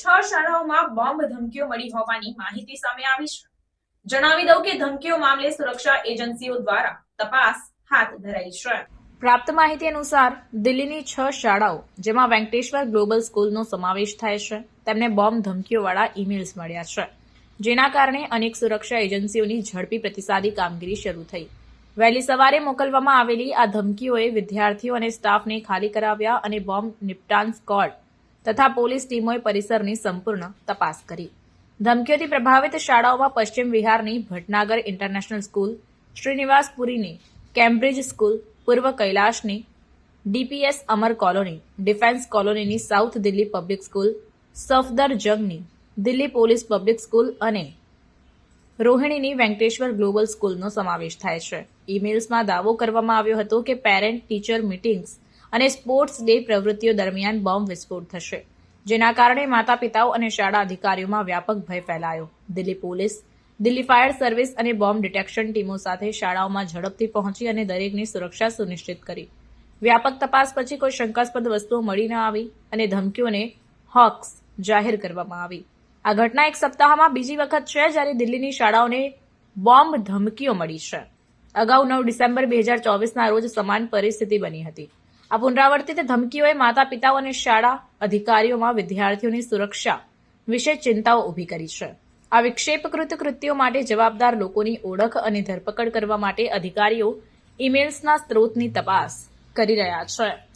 છ શાળાઓમાં બોમ્બ ધમકીઓ મળી હોવાની માહિતી સામે આવી છે. જણાવી દઉં કે ધમકીઓ મામલે સુરક્ષા એજન્સીઓ દ્વારા તપાસ હાથ ધરાઈ છે. પ્રાપ્ત માહિતી અનુસાર દિલ્હીની છ શાળાઓ, જેમાં વેંકટેશ્વર ગ્લોબલ સ્કૂલનો સમાવેશ થાય છે, તેમને બોમ્બ ધમકીઓવાળા ઈમેલ્સ મળ્યા છે, જેના કારણે અનેક સુરક્ષા એજન્સીઓની ઝડપી પ્રતિસાદી કામગીરી શરૂ થઈ. વહેલી સવારે મોકલવામાં આવેલી આ ધમકીઓએ વિદ્યાર્થીઓ અને સ્ટાફને ખાલી કરાવ્યા અને બોમ્બ નિપટાન સ્કોડ તથા પોલીસ ટીમોએ પરિસરની સંપૂર્ણ તપાસ કરી. ધમકીઓથી પ્રભાવિત શાળાઓમાં પશ્ચિમ વિહારની ભટનાગર ઇન્ટરનેશનલ સ્કૂલ, શ્રીનિવાસપુરીની કેમ્બ્રિજ સ્કૂલ, પૂર્વ કૈલાશની ડીપીએસ અમર કોલોની, ડિફેન્સ કોલોનીની સાઉથ દિલ્હી પબ્લિક સ્કૂલ સફદરજંગની દિલ્હી પોલીસ પબ્લિક સ્કૂલ અને રોહિણીની વેંકટેશ્વર ગ્લોબલ સ્કૂલનો સમાવેશ થાય છે. ઈમેલ્સમાં દાવો કરવામાં આવ્યો હતો કે પેરેન્ટ ટીચર મીટિંગ્સ અને સ્પોર્ટ્સ ડે પ્રવૃત્તિઓ દરમિયાન બોમ્બ વિસ્ફોટ થશે, જેના કારણે માતા પિતાઓ અને શાળા અધિકારીઓમાં વ્યાપક ભય ફેલાયો. Delhi police, Delhi fire service અને બોમ્બ ડિટેક્શન ટીમો સાથે શાળાઓમાં ઝડપથી પહોંચી અને દરેકની સુરક્ષા સુનિશ્ચિત કરી. વ્યાપક તપાસ પછી કોઈ શંકાસ્પદ વસ્તુઓ મળી ન આવી અને ધમકીઓને હોક્સ જાહેર કરવામાં આવી. આ ઘટના એક સપ્તાહમાં બીજી વખત છે જ્યારે દિલ્હીની શાળાઓને બોમ્બ ધમકીઓ મળી છે. અગાઉ નવ ડિસેમ્બર બે હજાર ચોવીસના રોજ સમાન પરિસ્થિતિ બની હતી. આ પુનરાવર્તિત ધમકીઓએ માતા પિતાઓ અને શાળા અધિકારીઓમાં વિદ્યાર્થીઓની સુરક્ષા વિશે ચિંતાઓ ઊભી કરી છે. આ વિક્ષેપકૃત કૃત્યો માટે જવાબદાર લોકોની ઓળખ અને ધરપકડ કરવા માટે અધિકારીઓ ઇમેલ્સના સ્ત્રોતની તપાસ કરી રહ્યા છે.